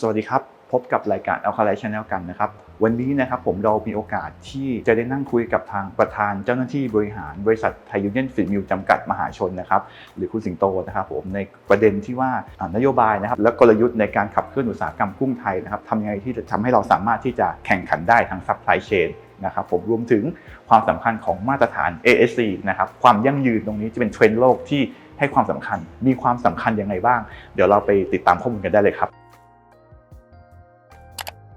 สวัสดีครับ พบกับรายการ a l k a l i Channel กันนะครับ วันนี้นะครับผมเรามีโอกาสที่จะได้นั่งคุยกับทางประธานเจ้าหน้าที่บริหารบริษัทไทยยูเนียนฟิลมิลจำกัดมหาชนนะครับ หรือคุณสิงโตนะครับผมในประเด็นที่ว่านโยบายนะครับและกลยุทธ์ในการขับเคลื่อนอุตสาหกรรมกุ้งไทยนะครับทำยังไงที่จะทำให้เราสามารถที่จะแข่งขันได้ทางซัพพลายเชนนะครับผมรวมถึงความสำคัญของมาตรฐาน ASC นะครับความยั่งยืนตรงนี้จะเป็นเทรนด์โลกที่ให้ความสำคัญ มีความสำคัญยังไงบ้าง เดี๋ยวเราไปติดตามข้อมูลกันได้เลยครับ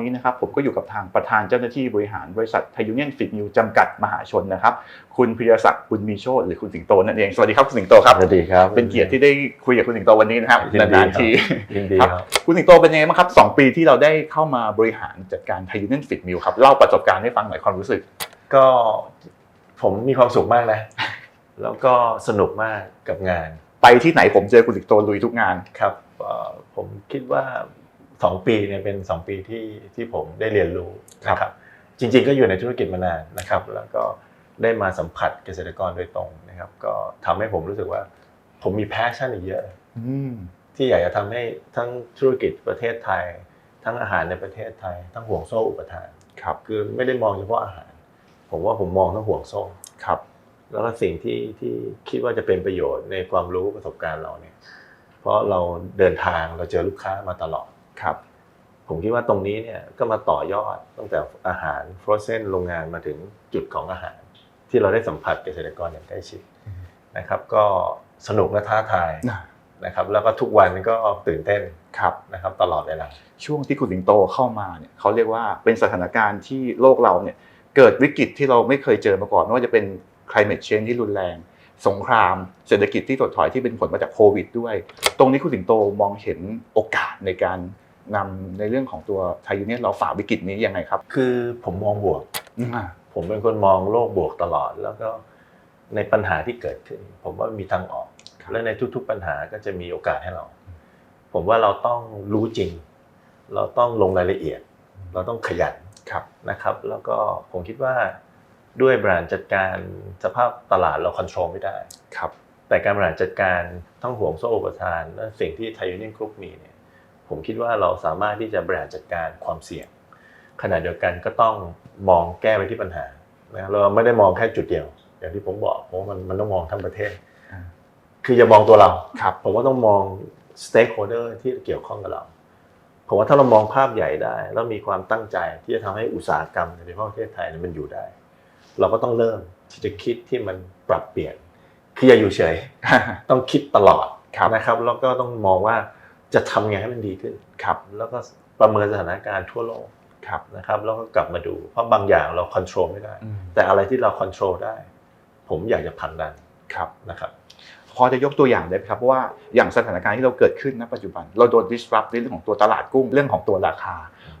นนี้นะครับผมก็อยู่กับทางประธานเจ้าหน้าที่บริหารบริษัทไทยยูเนียนฟิตมิวจำกัดมหาชนนะครับ คุณพิรศักดิ์บุญมีโชตหรือคุณสิงโตนั่นเองสวัสดีครับคุณสิงโตครับสวัสดีครับ เป็นเกียรติที่ได้คุยกับคุณสิงโตวันนี้นะครับยินดีนานครับๆทียินดีครับครับคุณสิงโตเป็นยังไงบ้างครับสองปีที่เราได้เข้ามาบริหารจัดการไทยยูเนียนฟิตมิวครับเล่าประสบการณ์ให้ฟังหน่อยความรู้สึก ก็ผมมีความสุขมากนะแล้วก็สนุกมากกับงาน ไปที่ไหนผมเจอคุณสิงโตลุยทุกงานครับเอ่อผมคิดว่า สองปีเนี่ยเป็นสองปีที่ที่ผมได้เรียนรู้ครับนะครับจริง ๆ ก็อยู่ในธุรกิจมานานนะครับ แล้วก็ได้มาสัมผัสเกษตรกรโดยตรงนะครับ ก็ทำให้ผมรู้สึกว่าผมมีแพชชั่นอีกเยอะอืมที่อยากจะทำให้ทั้งธุรกิจประเทศไทย ทั้งอาหารในประเทศไทย ทั้งห่วงโซ่อุปทานครับคือไม่ได้มองเฉพาะอาหาร ผมว่าผมมองทั้งห่วงโซ่ครับ แล้วก็สิ่งที่ที่คิดว่าจะเป็นประโยชน์ในความรู้ประสบการณ์เราเนี่ย เพราะเราเดินทางเราเจอลูกค้ามาตลอด ครับ ผมคิดว่าตรงนี้เนี่ยก็มาต่อยอดตั้งแต่อาหารฟรอเซนโรงงานมาถึงจุดของอาหาร ที่เราได้สัมผัสเกษตรกรอย่างใกล้ชิดนะครับ ก็สนุกและท้าทายนะครับ แล้วก็ทุกวันก็ตื่นเต้นครับนะครับ ตลอดเวลาช่วงที่คุณสิงโตเข้ามาเนี่ยเขาเรียกว่าเป็นสถานการณ์ที่โลกเราเนี่ยเกิดวิกฤตที่เราไม่เคยเจอมาก่อนไม่ว่าจะเป็น climate change ที่รุนแรง สงคราม เศรษฐกิจที่ถดถอยที่เป็นผลมาจากโควิดด้วย ตรงนี้คุณสิงโตมองเห็นโอกาสในการ นำในเรื่องของตัวไทยยูเนียนเราฝ่าวิกฤตนี้ยังไงครับ คือผมมองบวกอ่าผมเป็นคนมองโลกบวกตลอด แล้วก็ในปัญหาที่เกิดขึ้น ผมว่ามีทางออก และในทุกๆปัญหาก็จะมีโอกาสให้เรา ผมว่าเราต้องรู้จริง เราต้องลงรายละเอียด เราต้องขยันครับนะครับ แล้วก็ผมคิดว่าด้วยบริหารจัดการสภาพตลาดเราควบคุมไม่ได้ครับ แต่การบริหารจัดการทั้งห่วงโซ่อุปทานและสิ่งที่ไทยยูเนียนกรุ๊ปมีเนี่ย ผมคิดว่าเราสามารถที่จะบริหารจัดการความเสี่ยง ขณะเดียวกันก็ต้องมองแก้ไปที่ปัญหานะเราไม่ได้มองแค่จุดเดียว อย่างที่ผมบอกเพราะว่ามันมันต้องมองทั้งประเทศอ่าคืออย่ามองตัวเราครับผมว่าต้องมอง stakeholder ที่เกี่ยวข้องกับเราผมว่าถ้าเรามองภาพใหญ่ได้ แล้วมีความตั้งใจที่จะทำให้อุตสาหกรรมในประเทศไทยเนี่ยมันอยู่ได้ เราก็ต้องเริ่มที่จะคิดที่มันปรับเปลี่ยนคืออย่าอยู่เฉย ต้องคิดตลอดครับนะครับ แล้วก็ต้องมองว่า จะทำไงให้มันดีขึ้นครับ แล้วก็ประเมินสถานการณ์ทั่วโลกครับนะครับ แล้วก็กลับมาดู เพราะบางอย่างเราควบคุมไม่ได้อืมแต่อะไรที่เราควบคุมได้ ผมอยากจะผลักดันครับนะครับพอจะยกตัวอย่างได้ไหมครับเพราะว่าอย่างสถานการณ์ที่เราเกิดขึ้นณปัจจุบัน เราโดน disrupt ในเรื่องของตัวตลาดกุ้งเรื่องของตัวราคา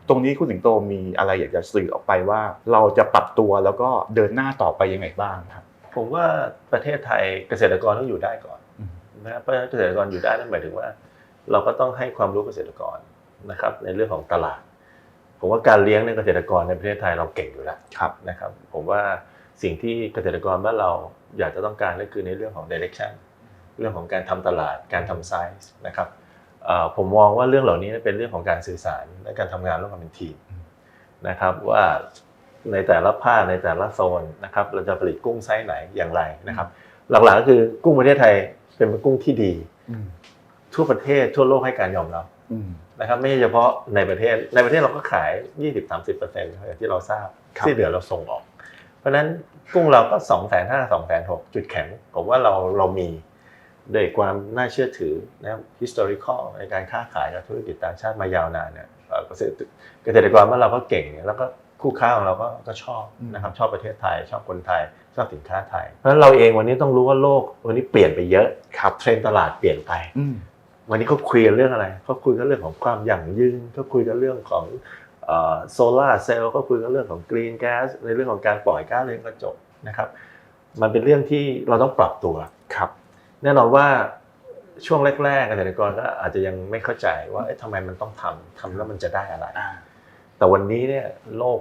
ตรงนี้คุณสิงโตมีอะไรอยากจะสื่อออกไปว่า เราจะปรับตัวแล้วก็เดินหน้าต่อไปยังไงบ้างครับ ผมว่าประเทศไทยเกษตรกรต้องอยู่ได้ก่อนอืมนะครับเพราะฉะนั้นเกษตรกรอยู่ได้นั่นหมายถึงว่า เราก็ต้องให้ความรู้เกษตรกรนะครับในเรื่องของตลาด ผมว่าการเลี้ยงในเกษตรกรในประเทศไทยเราเก่งอยู่แล้วครับนะครับ ผมว่าสิ่งที่เกษตรกรบ้านเราอยากจะต้องการก็คือในเรื่องของ direction เรื่องของการทำตลาดการทำไซส์นะครับเอ่อผมมองว่าเรื่องเหล่านี้เป็นเรื่องของการสื่อสารและการทำงานร่วมกันเป็นทีมนะครับว่าในแต่ละภาคในแต่ละโซนนะครับเราจะผลิตกุ้งไซส์ไหนอย่างไรนะครับ หลักๆก็คือกุ้งประเทศไทยเป็นกุ้งที่ดีอืม ทั่วประเทศทั่วโลกให้การยอมรับอืมนะครับไม่ใช่เฉพาะในประเทศในประเทศเราก็ขาย 20-30%อย่างที่เราทราบครับที่เหลือเราส่งออก เพราะฉะนั้นกุ้งเราก็2 5 0 0 0 0 2 6 0 0 0จุดแข็งผมว่าเราเรามีด้วยความน่าเชื่อถือนะครับ historical ในการค้าขายกับธุรกิจต่างชาติมายาวนานเนี่ยเอ่อเกษตรเกษตรกรบ้านเราก็เก่งแล้วก็คู่ค้าของเราก็ก็ชอบนะครับชอบประเทศไทย ชอบคนไทย ชอบสินค้าไทย เพราะฉะนั้นเราเองวันนี้ต้องรู้ว่าโลกวันนี้เปลี่ยนไปเยอะครับเทรนด์ตลาดเปลี่ยนไปอืม วันนี้เขาคุยกันเรื่องอะไรเขาคุยกันเรื่องของความยั่งยืนเขาคุยกันเรื่องของโซลาร์เซลล์เขาคุยกันเรื่องของกรีนแก๊สในเรื่องของการปล่อยก๊าซเรือนกระจกนะครับ มันเป็นเรื่องที่เราต้องปรับตัวครับแน่นอนว่าช่วงแรกๆเกษตรกรก็อาจจะยังไม่เข้าใจว่าเอ๊ะทำไมมันต้องทำทำแล้วมันจะได้อะไรอ่าแต่วันนี้เนี่ยโลก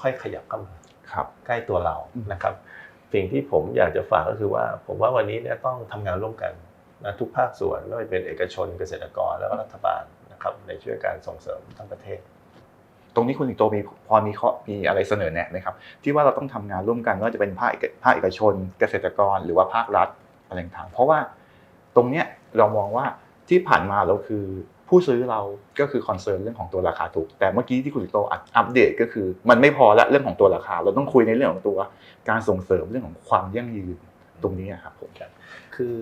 ค่อยๆขยับเข้ามาครับใกล้ตัวเราอืมนะครับสิ่งที่ผมอยากจะฝากก็คือว่าผมว่าวันนี้เนี่ยต้องทำงานร่วมกัน นะทุกภาคส่วนไม่ว่าจะเป็นเอกชนเกษตรกรแล้วก็รัฐบาลนะครับในช่วยการส่งเสริมทั้งประเทศ ตรงนี้คุณสิงโตมีพอมีข้อมีอะไรเสนอแนะไหมครับ ที่ว่าเราต้องทำงานร่วมกันไม่ว่าจะเป็นภาคเอกภาคเอกชน เกษตรกรหรือว่าภาครัฐอะไรต่างๆเพราะว่าตรงเนี้ยเรามองว่าที่ผ่านมาเราคือผู้ซื้อเราก็คือคอนเซิร์นเรื่องของตัวราคาถูก แต่เมื่อกี้ที่คุณสิงโตอัปอัปเดตก็คือ มันไม่พอละเรื่องของตัวราคา เราต้องคุยในเรื่องของตัวการส่งเสริมเรื่องของความยั่งยืนตรงนี้อะครับผมคือ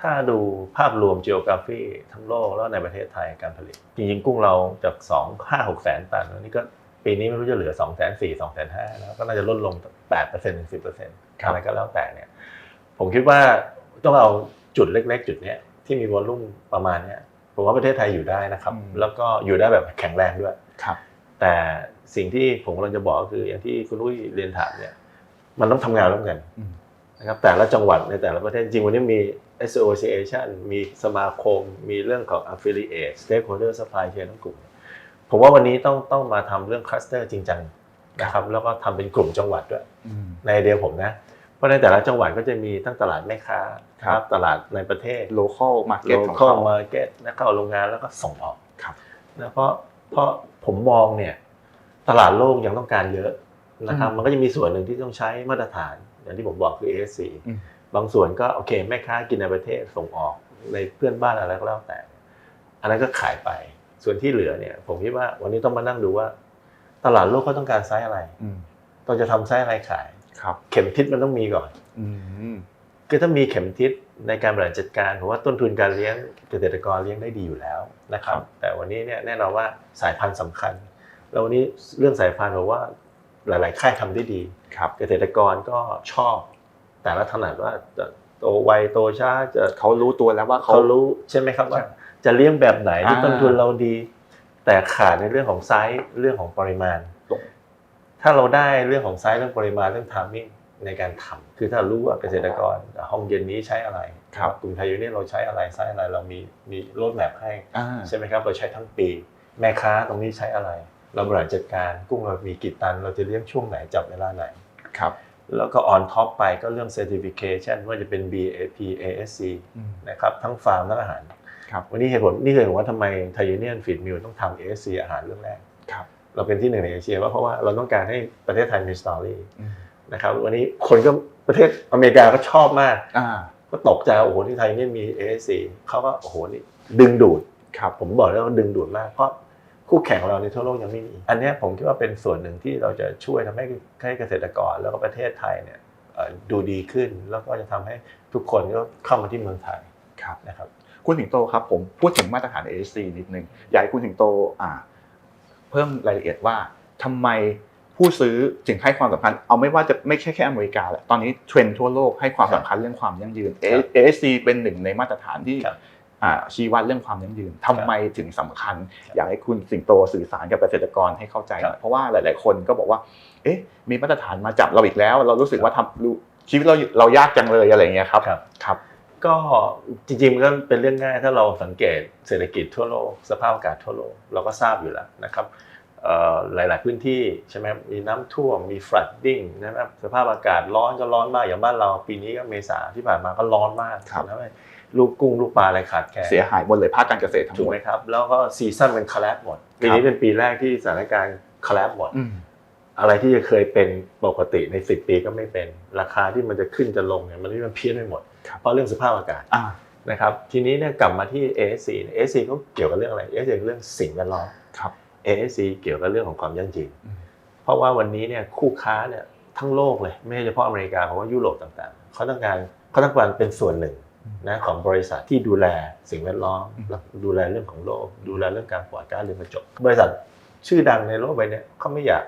ถ้าดูภาพรวม geography ทั้งโลกแล้วในประเทศไทยการผลิต จริงๆ กุ้งเราจาก 2 5 6แสนตันแล้วนี่ก็ปีนี้ไม่รู้จะเหลือ2 4 0 0 0 2 5 0 0 0แล้วก็น่าจะลดลง 8%ถึง 10%อะไรก็แล้วแต่เนี่ยผมคิดว่าต้องเอาจุดเล็ก ๆ จุดเนี้ยที่มีวอลลุ่มประมาณเนี้ยผมว่าประเทศไทยอยู่ได้นะครับอืมแล้วก็อยู่ได้แบบแข็งแรงด้วยครับ แต่สิ่งที่ผมกำลังจะบอกก็คืออย่างที่คุณอุ้ยเรียนถามเนี่ยมันต้องทำงานร่วมกันอืม นะครับแต่ละจังหวัดในแต่ละประเทศจริงวันนี้มี association มีสมาคม มีเรื่องของ affiliate stakeholder supply chain ทั้งกลุ่ม ผมว่าวันนี้ต้องต้องมาทำเรื่อง cluster จริงจังนะครับแล้วก็ทำเป็นกลุ่มจังหวัดด้วยอืมในไอเดียผมนะ เพราะในแต่ละจังหวัดก็จะมีทั้งตลาดแม่ค้าครับตลาดในประเทศ local market ของ local เขา market นะเข้าโรงงานแล้วก็ส่งออกครับนะเพราะเพราะผมมองเนี่ยตลาดโลกยังต้องการเยอะนะครับอืมมันก็จะมีส่วนหนึ่งที่ต้องใช้มาตรฐาน อย่างที่ผมบอกคือ ASC อืมบางส่วนก็โอเคแม่ค้ากินในประเทศส่งออกในเพื่อนบ้านอะไรก็แล้วแต่ อันนั้นก็ขายไป ส่วนที่เหลือเนี่ย ผมคิดว่าวันนี้ต้องมานั่งดูว่า ตลาดโลกเขาต้องการไซส์อะไรอืมเราจะทำไซส์อะไรขายครับ เข็มทิศมันต้องมีก่อนอืมคือถ้ามีเข็มทิศในการบริหารจัดการผมว่าต้นทุนการเลี้ยงเกษตรกรเลี้ยงได้ดีอยู่แล้วนะครับ แต่วันนี้เนี่ยแน่นอนว่าสายพันธุ์สำคัญแล้ววันนี้เรื่องสายพันธุ์ผมว่า หลาย ๆ ค่ายทำได้ดีครับเกษตรกรก็ชอบ แต่ละถนัดว่าจะโตไวโตช้าจะเขารู้ตัวแล้วว่าเขาเขารู้ใช่ไหมครับว่าจะเลี้ยงแบบไหนที่อ่าต้นทุนเราดี แต่ขาดในเรื่องของไซส์เรื่องของปริมาณตรงถ้าเราได้เรื่องของไซส์เรื่องปริมาณเรื่องทามมิ่งในการทำคือถ้ารู้ว่าเกษตรกรห้องเย็นนี้ใช้อะไรครับกลุ่มไทยยูเนี่ยเราใช้อะไรไซส์อะไรเรามีมีรถแมพให้อ่าใช่ไหมครับเราใช้ทั้งปี แม่ค้าตรงนี้ใช้อะไร เราบริหารจัดการกุ้งเรามีกี่ตัน เราจะเลี้ยงช่วงไหนจับเวลาไหนครับแล้วก็ออนท็อปไปก็เรื่อง certification ว่าจะเป็น BAP ASC อืมนะครับทั้งฟาร์มทั้งอาหารครับวันนี้เหตุผลนี่คือเหตุผลว่าทำไมไทยยูเนียนฟีดมิลต้องทำ ASC อาหารเรื่องแรกครับเราเป็นที่หนึ่งในเอเชียว่าเพราะว่าเราต้องการให้ประเทศไทยมีสตอรี่อืมนะครับวันนี้คนก็ประเทศอเมริกาก็ชอบมากอ่าก็ตกใจโอ้โหที่ไทยเนี่ยมี ASC เขาก็โอ้โหนี่ดึงดูดครับผมบอกแล้วว่าดึงดูดมากเพราะ คู่แข่งของเราในทั่วโลกยังไม่มี อันเนี้ยผมคิดว่าเป็นส่วนหนึ่งที่เราจะช่วยทำให้ให้เกษตรกรแล้วก็ประเทศไทยเนี่ยเอ่อดูดีขึ้น แล้วก็จะทำให้ทุกคนก็เข้ามาที่เมืองไทยครับนะครับคุณสิงโตครับผมพูดถึงมาตรฐาน ASC นิดนึงอยากให้คุณสิงโตอ่าเพิ่มรายละเอียดว่าทำไมผู้ซื้อถึงให้ความสำคัญเอาไม่ว่าจะไม่ใช่แค่อเมริกาแหละตอนนี้เทรนด์ทั่วโลกให้ความสำคัญเรื่องความยั่งยืนครับ ASC เป็นหนึ่งในมาตรฐานที่ครับอ่า ชี้วัดเรื่องความยั่งยืนทำไมถึงสำคัญ อยากให้คุณสิงโตสื่อสารกับเกษตรกรให้เข้าใจหน่อยเพราะว่าหลาย ๆ คนก็บอกว่า เอ๊ะ มีมาตรฐานมาจับเราอีกแล้ว เรารู้สึกว่าทำรู้ชีวิตเราเรายากจังเลยอะไรอย่างเงี้ยครับครับครับ ก็จริงๆมันก็เป็นเรื่องง่ายถ้าเราสังเกตเศรษฐกิจทั่วโลกสภาพอากาศทั่วโลกเราก็ทราบอยู่แล้วนะครับเอ่อ หลาย ๆ พื้นที่ใช่ไหมมีน้ำท่วมมี flooding นะครับสภาพอากาศร้อนก็ร้อนมากอย่างบ้านเราปีนี้ก็เมษาที่ผ่านมาก็ร้อนมากครับแล้วลูกกุ้งลูกปลาอะไรขาดแคลนเสียหายหมดเลยภาคการเกษตรทั้งถูหกมดไหมครับแล้วก็ซีซั่นเป็นคลาสหมดปีนี้เป็นปีแรกที่สถานการณ์คลาสหมดอืมอะไรที่จะเคยเป็นปกติใน10ปีก็ไม่เป็น ราคาที่มันจะขึ้นจะลงเนี่ยมันนี่มันเพี้ยนไปหมดครับเพราะเรื่องสภาพอากาศอ่านะครับทีนี้เนี่ยกลับมาที่ ASC เนี่ย ASC เขาเกี่ยวกับเรื่องอะไร ASC เรื่องสิ่งแวดล้อมครับ ASC เกี่ยวกับเรื่องของความยั่งยืนอืมเพราะว่าวันนี้เนี่ยคู่ค้าเนี่ยทั้งโลกเลยไม่ใช่เฉพาะอเมริกาเพราะว่ายุโรปต่างๆเขาต้องการเขาต้องการเป็นส่วนหนึ่งนะของบริษัทที่ดูแลสิ่งแวดล้อมอืมแล้วดูแลเรื่องของโลก ดูแลเรื่องการปล่อยก๊าซเรือนกระจกบริษัทชื่อดังในโลกใบเนี้ยเขาไม่อยาก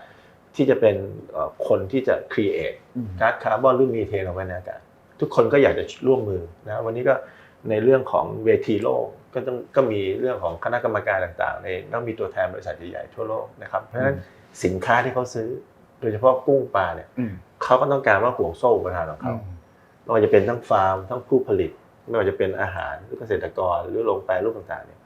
ที่จะเป็นเอ่อคนที่จะ create อืมก๊าซคาร์บอนหรือมีเทนออกไปในอากาศทุกคนก็อยากจะร่วมมือนะวันนี้ก็ในเรื่องของเวทีโลก ก็ต้องก็มีเรื่องของคณะกรรมการต่างๆในต้องมีตัวแทนบริษัทใหญ่ๆทั่วโลกนะครับเพราะฉะนั้นสินค้าที่เขาซื้อ โดยเฉพาะกุ้งปลาเนี่ยอืมเขาก็ต้องการว่าห่วงโซ่อุปทานของเขาไม่ว่าจะเป็นทั้งฟาร์มทั้งผู้ผลิต ไม่ว่าจะเป็นอาหารหรือเกษตรกรหรือโรงแปรรูปต่างๆเนี่ย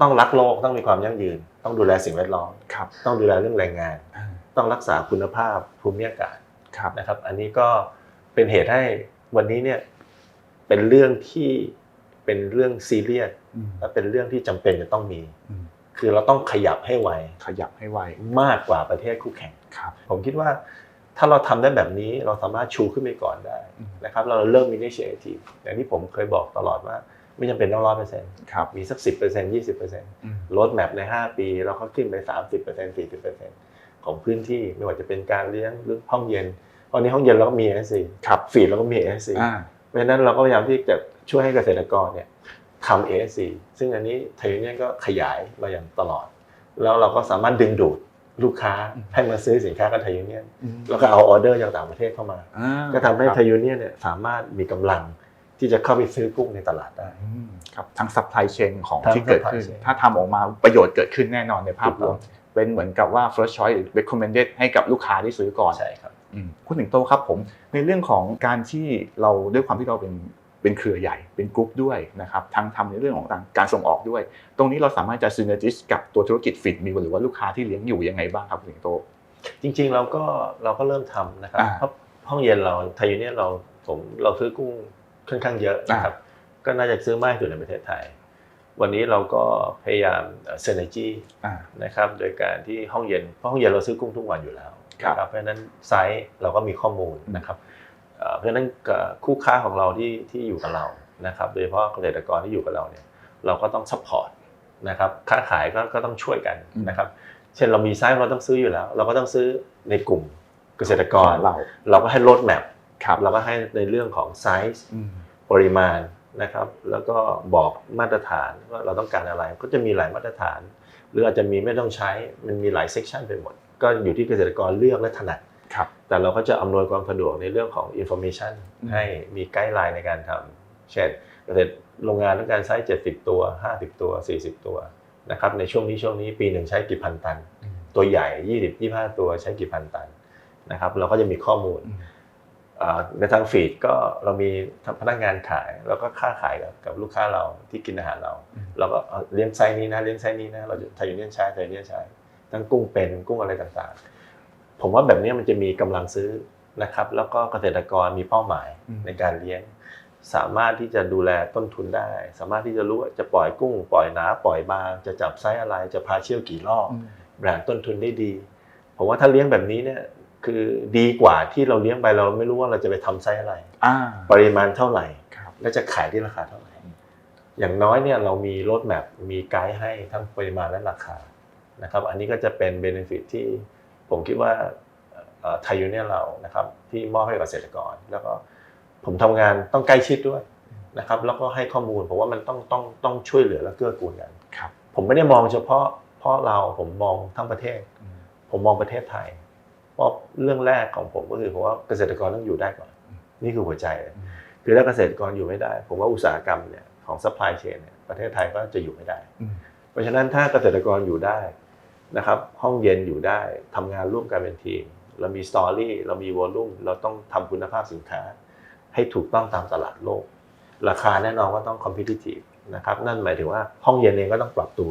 ต้องรักโลกต้องมีความยั่งยืน ต้องดูแลสิ่งแวดล้อมครับต้องดูแลเรื่องแรงงานอ่าต้องรักษาคุณภาพภูมิอากาศครับนะครับ อันนี้ก็เป็นเหตุให้วันนี้เนี่ยเป็นเรื่องที่เป็นเรื่องซีเรียสอืม และเป็นเรื่องที่จำเป็นจะต้องมีอืมคือเราต้องขยับให้ไวขยับให้ไวมากกว่าประเทศคู่แข่งครับผมคิดว่าถ้าเราทำได้แบบนี้เราสามารถชูขึ้นไปก่อนได้อืมนะครับเราเริ่มมี initiative อย่างที่ผมเคยบอกตลอดว่าไม่จำเป็นต้องร้อยเปอร์เซ็นต์ครับมีสักสิบเปอร์เซ็นต์ยี่สิบเปอร์เซ็นต์อืมลดแมปใน5ปี เราก็ขึ้นไป30% 40%ของพื้นที่ไม่ว่าจะเป็นการเลี้ยงหรือห้องเย็นตอนนี้ห้องเย็นเราก็มี SC ครับฟีดเราก็มี SC อ่าเพราะฉะนั้นเราก็พยายามที่จะช่วยให้เกษตรกรเนี่ย ทำ ASC ซึ่งอันนี้ไทยเนี่ยก็ขยายมาอย่างตลอด แล้วเราก็สามารถดึงดูดลูกค้าอืมให้มาซื้อสินค้ากับไทยยูเนียนอืมแล้วก็เอาออเดอร์จากต่างประเทศเข้ามาอ่าก็ทำให้ครับไทยยูเนียนเนี่ยสามารถมีกำลังที่จะเข้าไปซื้อกุ้งในตลาดได้อืมครับทั้งซัพพลายเชนของทั้งที่เกิดขึ้น supply chain ถ้าทำออกมาประโยชน์เกิดขึ้นแน่นอนในภาพรวมถูกต้เป็นเหมือนกับว่า first choice หรือ recommended ให้กับลูกค้าที่ซื้อก่อนใช่ครับอืมคุณถึงโตครับผมในเรื่องของการที่เราด้วยความที่เราเป็น เป็นเครือใหญ่เป็นกรุ๊ปด้วยนะครับทั้งทำในเรื่องของการส่งออกด้วย ตรงนี้เราสามารถจะ synergist กับตัวธุรกิจฟิตมิลหรือว่าลูกค้าที่เลี้ยงอยู่ยังไงบ้างครับคุณถึงโต จริงๆเราก็เราก็เริ่มทำนะครับอ่าเพราะห้องเย็นเราไทยยูเนียนเราผมเราซื้อกุ้งค่อนข้างเยอะนะครับก็น่าจะซื้อมากที่สุดในประเทศไทย วันนี้เราก็พยายามเซนจีอ่านะครับโดยการที่ห้องเย็นเพราะห้องเย็นเราซื้อกุ้งทุกวันอยู่แล้วครับนะเพราะฉะนั้นไซส์เราก็มีข้อมูลอืมนะครับ เอ่อเพราะฉะนั้นกับคู่ค้าของเราที่ที่อยู่กับเรานะครับโดยเฉพาะเกษตรกรที่อยู่กับเราเนี่ยเราก็ต้องซัพพอร์ตนะครับค้าขายก็ก็ต้องช่วยกันนะครับ เช่นเรามีไซส์เราต้องซื้ออยู่แล้ว เราก็ต้องซื้อในกลุ่มเกษตรกรเราเราก็ให้ลดแมพครับเราก็ให้ในเรื่องของไซส์อืมปริมาณนะครับ แล้วก็บอกมาตรฐานว่าเราต้องการอะไรก็จะมีหลายมาตรฐาน หรืออาจจะมีไม่ต้องใช้มันมีหลายเซกชันไปหมด ก็อยู่ที่เกษตรกรเลือกและถนัดครับ แต่เราก็จะอำนวยความสะดวกในเรื่องของ information อืมให้มีไกด์ไลน์ในการทำเช่นเกษตรโรงงานต้องการไซส์70 ตัว 50 ตัว 40 ตัวนะครับในช่วงนี้ช่วงนี้ปีหนึ่งใช้กี่พันตันอืมตัวใหญ่ 20 25 ตัวใช้กี่พันตันนะครับเราก็จะมีข้อมูลอืมอ่าในทางฟีดก็เรามีพนักงานขาย แล้วก็ค่าขายกับกับลูกค้าเราที่กินอาหารเราอืมเราก็เอาเลี้ยงไซส์นี้นะเลี้ยงไซส์นี้นะเราจะไทยยูเนียนใช้ไทยยูเนียนใช้ทั้งกุ้งเป็นกุ้งอะไรต่างๆ ผมว่าแบบนี้มันจะมีกำลังซื้อนะครับ แล้วก็เกษตรกรมีเป้าหมายอืมในการเลี้ยง สามารถที่จะดูแลต้นทุนได้ สามารถที่จะรู้ว่าจะปล่อยกุ้ง ปล่อยหนาปล่อยบาง จะจับไซส์อะไรจะพาเชี่ยวกี่รอบอืมแบรนด์ต้นทุนได้ดีผมว่าถ้าเลี้ยงแบบนี้เนี่ยคือดีกว่าที่เราเลี้ยงไปเราไม่รู้ว่าเราจะไปทำไซส์อะไรอ่าปริมาณเท่าไหร่ครับและจะขายที่ราคาเท่าไหร่ อย่างน้อยเนี่ยเรามีรถแมพมีไกด์ให้ทั้งปริมาณและราคานะครับ อันนี้ก็จะเป็นเบนฟิตที่ ผมคิดว่าไทยยูเนี่ยเรานะครับที่มอบให้กับเกษตรกร แล้วก็ผมทำงานต้องใกล้ชิดด้วยนะครับ แล้วก็ให้ข้อมูลผมว่ามันต้องต้องต้องช่วยเหลือและเกื้อกูลกันครับผมไม่ได้มองเฉพาะเพราะเราผมมองทั้งประเทศอืมผมมองประเทศไทย เพราะเรื่องแรกของผมก็คือผมว่าเกษตรกรต้องอยู่ได้ก่อนอืมนี่คือหัวใจเลยอืมคือถ้าเกษตรกรอยู่ไม่ได้ ผมว่าอุตสาหกรรมเนี่ยของ supply chain เนี่ยประเทศไทยก็จะอยู่ไม่ได้อืมเพราะฉะนั้นถ้าเกษตรกรอยู่ได้ นะครับห้องเย็นอยู่ได้ทำงานร่วมกันเป็นทีม เรามีสตอรี่เรามีวอลลุ่มเราต้องทำคุณภาพสินค้า ให้ถูกต้องตามตลาดโลก ราคาแน่นอนว่าต้อง competitive นะครับนั่นหมายถึงว่าห้องเย็นเองก็ต้องปรับตัว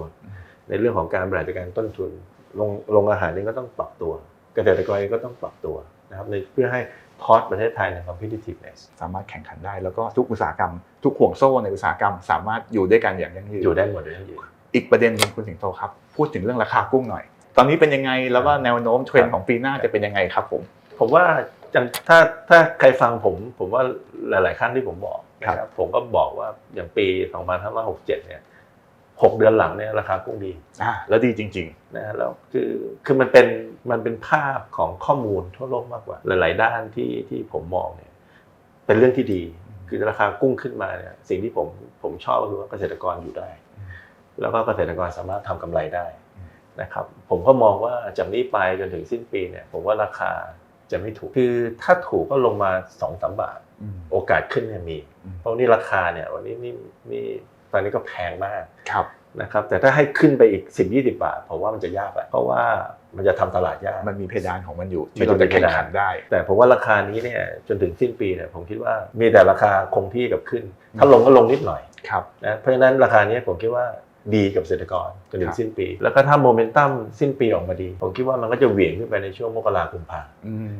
ในเรื่องของการบริหารจัดการต้นทุนโรงโรงอาหารเองก็ต้องปรับตัว เกษตรกรเองก็ต้องปรับตัวนะครับในเพื่อให้ทอดประเทศไทยใน competitiveness สามารถแข่งขันได้แล้วก็ทุกอุตสาหกรรม ทุกห่วงโซ่ในอุตสาหกรรม สามารถอยู่ด้วยกันอย่างยั่งยืนอยู่ได้หมดเลยทั้งยืน อีกประเด็นหนึ่งคุณสิงโตครับพูดถึงเรื่องราคากุ้งหน่อย ตอนนี้เป็นยังไงแล้วว่าแนวโน้มเทรนด์ของปีหน้าจะเป็นยังไงครับผมผมว่าอย่างถ้าถ้าใครฟังผมผมว่าหลายๆครั้งที่ผมบอกนะครับผมก็บอกว่าอย่างปี 2567 เนี่ยหกเดือนหลังเนี่ยราคากุ้งดีอ่าแล้วดีจริงนะฮะแล้วคือคือมันเป็นมันเป็นภาพของข้อมูลทั่วโลกมากกว่า หลาย ๆ ด้านที่ที่ผมมองเนี่ยเป็นเรื่องที่ดี คือราคากุ้งขึ้นมาเนี่ยสิ่งที่ผมผมชอบก็คือว่าเกษตรกรอยู่ได้อืม แล้วก็เกษตรกรสามารถทำกำไรได้อืมนะครับผมก็มองว่าจากนี้ไปจนถึงสิ้นปีเนี่ยผมว่าราคาจะไม่ถูกคือถ้าถูกก็ลงมา2อสบาทๆอืมโอกาสขึ้นเนี่ยมีอืมเพราะนี่ราคาเนี่ยวันนี้นี่นี่ตอนนี้ก็แพงมากครับนะครับแต่ถ้าให้ขึ้นไปอีก 10 20 บาทผมว่ามันจะยากแหละเพราะว่ามันจะทำตลาดยากมันมีเพดานของมันอยู่มันที่เราจะมีเพแข่งดานขันได้ แต่ผมว่าราคานี้เนี่ยจนถึงสิ้นปีเนี่ยผมคิดว่ามีแต่ราคาคงที่กับขึ้น ถ้าลงก็ลงนิดหน่อยครับนะเพราะฉะนั้นราคานี้ผมคิดว่า ดีกับเกษตรกรจนถึครังบสิ้นปี แล้วก็ถ้าโมเมนตัมสิ้นปีออกมาดี ผมคิดว่ามันก็จะเหวี่ยงขึ้นไปในช่วงมกราคมพาอืม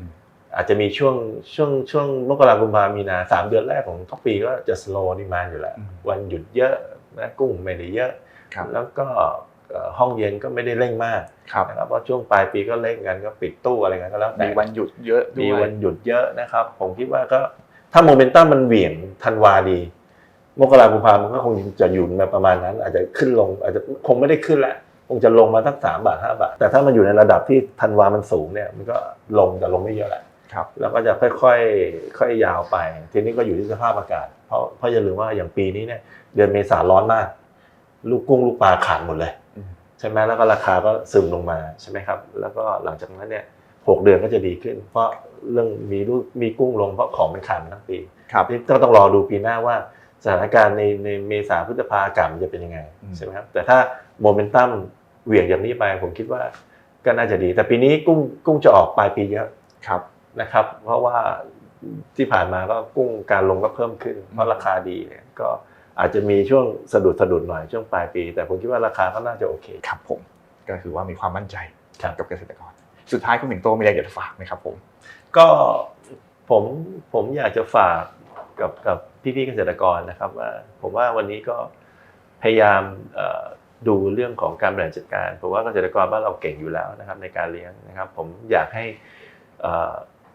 อาจจะมีช่วงช่วงช่วงมกราคมพามีนาสามเดือนแรกของทุกปีก็จะ slow demand อยู่แล้วอืมวันหยุดเยอะนะกุ้งไม่ได้เยอะครับแล้วก็เอ่อห้องเย็นก็ไม่ได้เร่งมากครับนะครับเพราะช่วงปลายปีก็เร่งกันก็ปิดตู้อะไรกันก็แล้วแต่มีวันหยุดเยอะด้มีวยวันหยุดเยอะนะครับ ผมคิดว่าก็ถ้าโมเมนตัมมันเหวี่ยงธันวาดี มกราคมพามันก็คงจะอยู่มาประมาณนั้น อาจจะขึ้นลง อาจจะคงไม่ได้ขึ้นแหละคงจะลงมาสักสามบาทห้าบาท แต่ถ้ามันอยู่ในระดับที่ธันวามันสูงเนี่ยมันก็ลงแต่ลงไม่เยอะแหละครับแล้วก็จะค่อยๆ ค่อยยาวไป ทีนี้ก็อยู่ที่สภาพอากาศ เพราะเพราะอย่าลืมว่าอย่างปีนี้เนี่ยเดือนเมษาร้อนมาก ลูกกุ้งลูกปลาขาดหมดเลยอืมใช่ไหมแล้วก็ราคาก็ซึมลงมาใช่ไหมครับ แล้วก็หลังจากนั้นเนี่ยหกเดือนก็จะดีขึ้น เพราะเรื่องมีลูกมีกุ้งลงเพราะของมันขาดมาทั้งปีครับนี่ก็ต้องรอดูปีหน้าว่า สถานการณ์ในในเมษาพฤษภาอากาศมันจะเป็นยังไงอืมใช่ไหมครับแต่ถ้าโมเมนตัมเหวี่ยงอย่างนี้ไปผมคิดว่าก็น่าจะดี แต่ปีนี้กุ้งกุ้งจะออกปลายปีเยอะครับนะครับ เพราะว่าที่ผ่านมาก็กุ้งการลงก็เพิ่มขึ้น เพราะราคาดีเนี่ยก็อาจจะมีช่วงสะดุดสะดุดหน่อยช่วงปลายปี แต่ผมคิดว่าราคาก็น่าจะโอเคครับผมก็คือว่ามีความมั่นใจครับกับเกษตรกร สุดท้ายคุณหมิงโตมีอะไรอยากจะฝากไหมครับผม ก็ผมผมอยากจะฝาก กับกับพี่ๆเกษตรกรนะครับว่าผมว่าวันนี้ก็พยายามดูเรื่องของการบริหารจัดการผมว่าเกษตรกรบ้านเราเก่งอยู่แล้วนะครับในการเลี้ยงนะครับ ผมอยากให้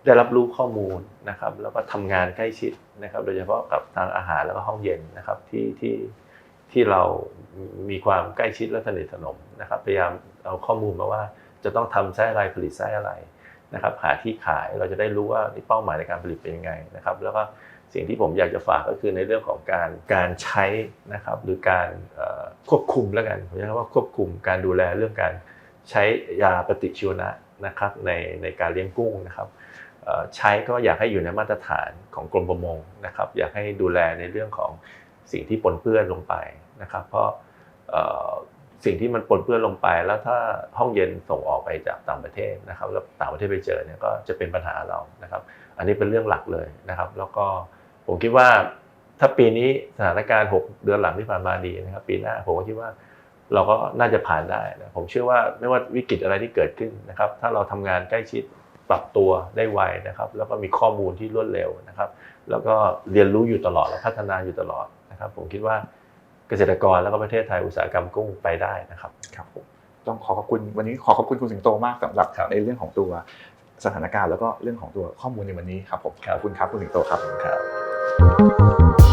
ได้รับรู้ข้อมูลนะครับ แล้วก็ทำงานใกล้ชิดนะครับ โดยเฉพาะกับทางอาหารแล้วก็ห้องเย็นนะครับที่ที่ที่เรามีความใกล้ชิดและสนิทสนมนะครับ พยายามเอาข้อมูลมาว่าจะต้องทำไส้อะไรผลิตไส้อะไรนะครับหาที่ขายเราจะได้รู้ว่าเป้าหมายในการผลิตเป็นยังไงนะครับ แล้วก็ สิ่งที่ผมอยากจะฝากก็คือในเรื่องของการการใช้นะครับหรือการควบคุมแล้วกันผมใช้คำว่าควบคุมการดูแลเรื่องการใช้ยาปฏิชีวนะนะครับในในการเลี้ยงกุ้งนะครับใช้ก็อยากให้อยู่ในมาตรฐานของกรมประมงนะครับ อยากให้ดูแลในเรื่องของสิ่งที่ปนเปื้อนลงไปนะครับ เพราะสิ่งที่มันปนเปื้อนลงไป แล้วถ้าห้องเย็นส่งออกไปจากต่างประเทศนะครับ แล้วต่างประเทศไปเจอเนี่ยก็จะเป็นปัญหาเรานะครับ อันนี้เป็นเรื่องหลักเลยนะครับ แล้วก็ผมคิดว่าถ้าปีนี้สถานการณ์ 6 เดือนหลังที่ผ่านมาดีนะครับ ปีหน้าผมก็คิดว่าเราก็น่าจะผ่านได้นะผมเชื่อว่าไม่ว่าวิกฤตอะไรที่เกิดขึ้นนะครับ ถ้าเราทำงานใกล้ชิดปรับตัวได้ไวนะครับ แล้วก็มีข้อมูลที่รวดเร็วนะครับ แล้วก็เรียนรู้อยู่ตลอดและพัฒนาอยู่ตลอดนะครับ ผมคิดว่าเกษตรกรแล้วก็ประเทศไทยอุตสาหกรรมกุ้งไปได้นะครับครับผมต้องขอขอบคุณวันนี้ขอขอบคุณคุณสิงโตมากสำหรับครับในเรื่องของตัว สถานการณ์แล้วก็เรื่องของตัวข้อมูลในวันนี้ครับผมครับขอบคุณครับคุณสิงโตครับครับ